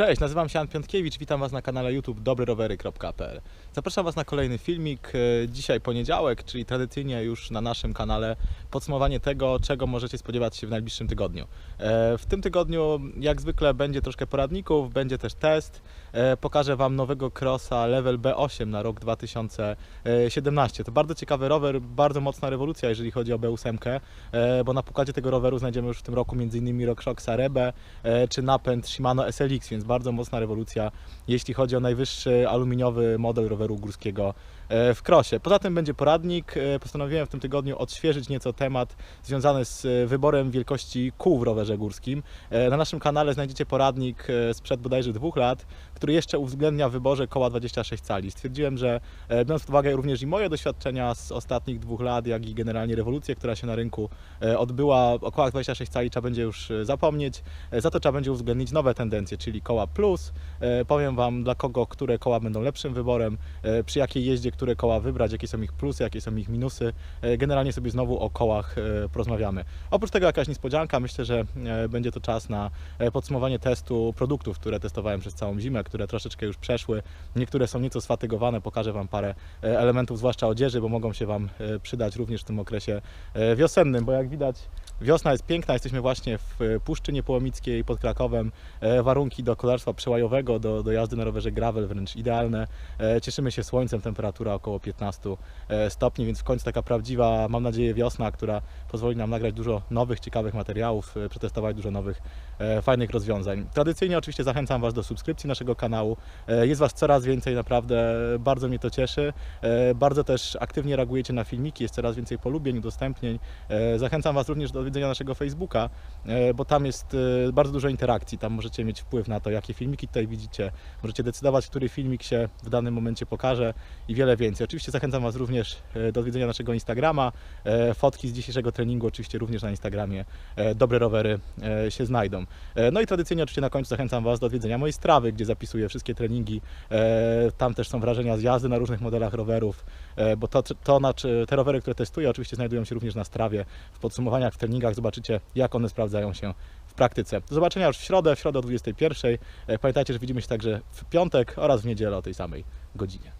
Cześć, nazywam się Jan Piątkiewicz, witam Was na kanale YouTube dobryrowery.pl. Zapraszam Was na kolejny filmik. E, Dzisiaj poniedziałek, czyli tradycyjnie już na naszym kanale podsumowanie tego, czego możecie spodziewać się w najbliższym tygodniu. E, W tym tygodniu, jak zwykle, będzie troszkę poradników, będzie też test. E, Pokażę Wam nowego crossa Level B8 na rok 2017. To bardzo ciekawy rower, bardzo mocna rewolucja, jeżeli chodzi o B8, e, bo na pokładzie tego roweru znajdziemy już w tym roku m.in. RockShoxa Rebe e, czy napęd Shimano SLX, więc bardzo mocna rewolucja, jeśli chodzi o najwyższy aluminiowy model roweru górskiego e, w krosie. Poza tym będzie poradnik. E, Postanowiłem w tym tygodniu odświeżyć nieco temat związany z e, wyborem wielkości kół w rowerze górskim. Na naszym kanale znajdziecie poradnik sprzed bodajże dwóch lat, który jeszcze uwzględnia w wyborze koła 26 cali. Stwierdziłem, że biorąc pod uwagę również i moje doświadczenia z ostatnich dwóch lat, jak i generalnie rewolucję, która się na rynku odbyła, o kołach 26 cali trzeba będzie już zapomnieć. Za to trzeba będzie uwzględnić nowe tendencje, czyli koła plus. E, Powiem Wam dla kogo, które koła będą lepszym wyborem, e, przy jakiej jeździe, które koła wybrać, jakie są ich plusy, jakie są ich minusy. E, Generalnie sobie znowu o kołach porozmawiamy. Oprócz tego jakaś niespodzianka, myślę, że będzie to czas na podsumowanie testu produktów, które testowałem przez całą zimę, które troszeczkę już przeszły. Niektóre są nieco sfatygowane, pokażę Wam parę elementów, zwłaszcza odzieży, bo mogą się Wam przydać również w tym okresie wiosennym, bo jak widać Wiosna jest piękna, jesteśmy właśnie w e, Puszczy Niepołomickiej pod Krakowem. E, Warunki do kolarstwa przełajowego, do, do jazdy na rowerze gravel wręcz idealne. E, Cieszymy się słońcem, temperatura około 15 e, stopni, więc w końcu taka prawdziwa, mam nadzieję, wiosna, która pozwoli nam nagrać dużo nowych, ciekawych materiałów, przetestować dużo nowych, fajnych rozwiązań. Tradycyjnie oczywiście zachęcam Was do subskrypcji naszego kanału. Jest Was coraz więcej, naprawdę bardzo mnie to cieszy. Bardzo też aktywnie reagujecie na filmiki, jest coraz więcej polubień, udostępnień. Zachęcam Was również do odwiedzenia naszego Facebooka, e, bo tam jest e, bardzo dużo interakcji. Tam możecie mieć wpływ na to, jakie filmiki tutaj widzicie. Możecie decydować, który filmik się w danym momencie pokaże i wiele więcej. Oczywiście zachęcam Was również e, do odwiedzenia naszego Instagrama. Fotki z dzisiejszego treningu oczywiście również na Instagramie Dobre Rowery się znajdą. No i tradycyjnie oczywiście na końcu zachęcam Was do odwiedzenia mojej strawy, gdzie zapisuję wszystkie treningi. Tam też są wrażenia z jazdy na różnych modelach rowerów, bo to, to te rowery, które testuję, oczywiście znajdują się również na strawie. W podsumowaniach, w treningach zobaczycie, jak one sprawdzają się w praktyce. Do zobaczenia już w środę, w środę o 21.00. E, Pamiętajcie, że widzimy się także w piątek oraz w niedzielę o tej samej godzinie.